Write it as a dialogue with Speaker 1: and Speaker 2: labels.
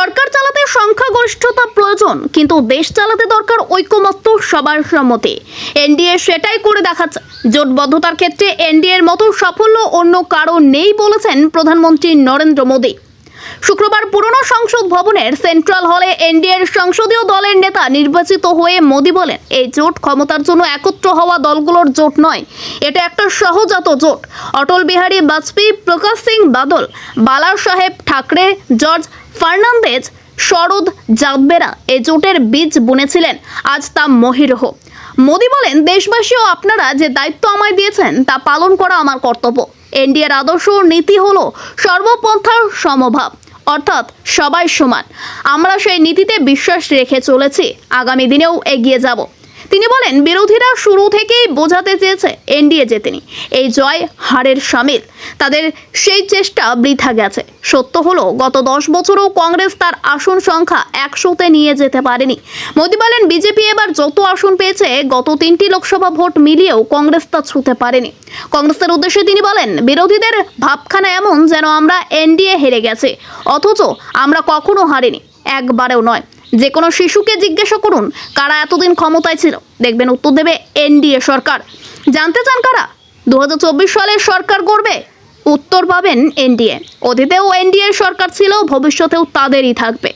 Speaker 1: সরকার চালাতে সংখ্যাগরিষ্ঠতা প্রয়োজন, কিন্তু দেশ চালাতে দরকার ঐকমত্য সবার সম্মতি। এনডিএ সেটাই করে দেখাচ্ছে। জোটবদ্ধতার ক্ষেত্রে এনডিএর মতো সাফল্য অন্য কারও নেই বলেছেন প্রধানমন্ত্রী নরেন্দ্র মোদী। শুক্রবার পুরনো সংসদ ভবনের সেন্ট্রাল হলে এনডিএর সংসদীয় দলের নেতা নির্বাচিত হয়ে মোদী বলেন, এই জোট ক্ষমতার জন্য একত্র হওয়া দলগুলোর জোট নয়। এটা একটা সহজাত জোট। অটল বিহারী বাজপেয়ী, প্রকাশ সিং বাদল বালা সাহেব ঠাকরে, জর্জ ফার্নান্দেজ শরদ জাগবেরা এই জোটের বীজ বুনেছিলেন। আজ তা মহিরহ। মোদী বলেন, দেশবাসী ও আপনারা যে দায়িত্ব আমায় দিয়েছেন, তা পালন করা আমার কর্তব্য। এনডিএর আদর্শ নীতি হলো সর্বপন্থার সমভাব, অর্থাৎ সবাই সমান। আমরা সেই নীতিতে বিশ্বাস রেখে চলেছি। আগামী দিনেও এগিয়ে যাব। তিনি বলেন, বিরোধীরা শুরু থেকেই বোঝাতে চেয়েছে এনডিএ জেতেনি এই জয় হারের সামিল। তাদের সেই চেষ্টা বৃথা গেছে। সত্য হলো, গত দশ বছরও কংগ্রেস তার আসন সংখ্যা একশোতে নিয়ে যেতে পারেনি। মোদি বলেন, বিজেপি এবার যত আসন পেয়েছে, গত তিনটি লোকসভা ভোট মিলিয়েও কংগ্রেস তা ছুঁতে পারেনি। কংগ্রেসের উদ্দেশ্যে তিনি বলেন, বিরোধীদের ভাবখানা এমন যেন আমরা এনডিএ হেরে গেছে, অথচ আমরা কখনো হারিনি, একবারেও নয়। যে কোনো শিশুকে জিজ্ঞাসা করুন, কারা এতদিন ক্ষমতায় ছিল? দেখবেন উত্তর দেবে এনডিএ সরকার। জানতে চান কারা? দু হাজার চব্বিশ সালে সরকার করবে উত্তর পাবেন এনডিএ। অতীতেও এনডিএ সরকার ছিল, ভবিষ্যতেও তাদেরই থাকবে।